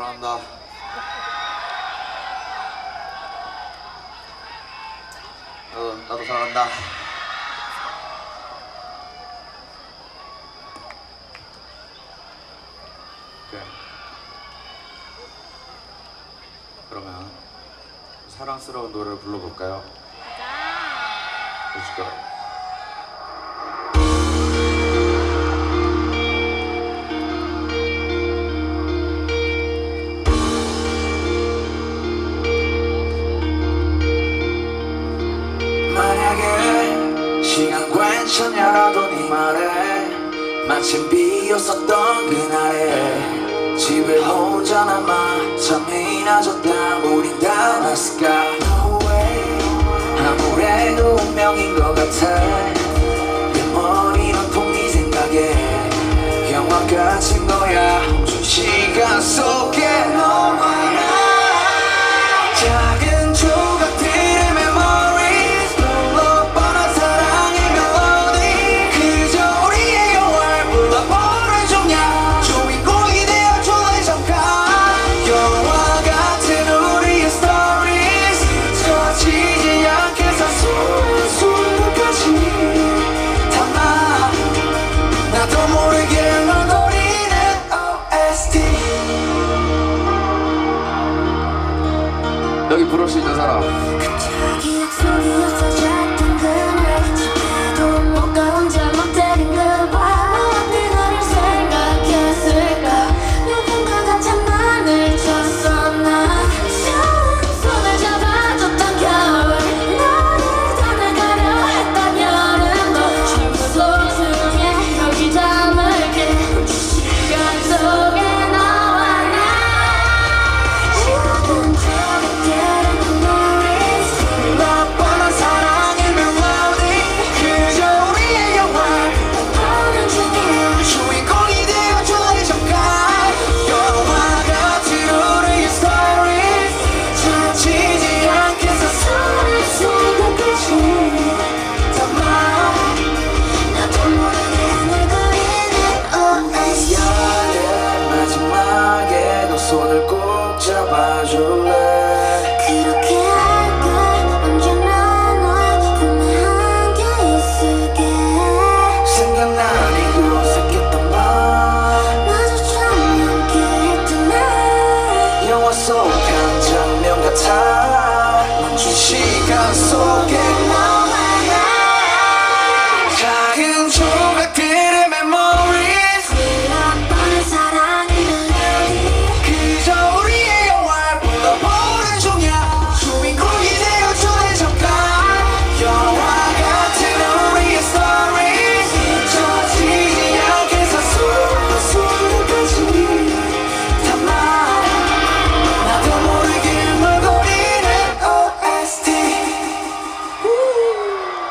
사랑한다. 나도 나도 사랑한다. 그러면 사랑스러운 노래를 불러볼까요? Let's go. 만약에 괜찮냐라도 네 말에 마침 비었었던 그날에 집에 혼자 남아 잠이 나졌다 우린 다 났을까? No way. 아무래도 운명인 것 같아. 내 머리는 통네 생각에 영화 같은 거야. 멈춘 시간 속에 너와 나. 작은 여기 부를 수 있는 사람. te apaixonar.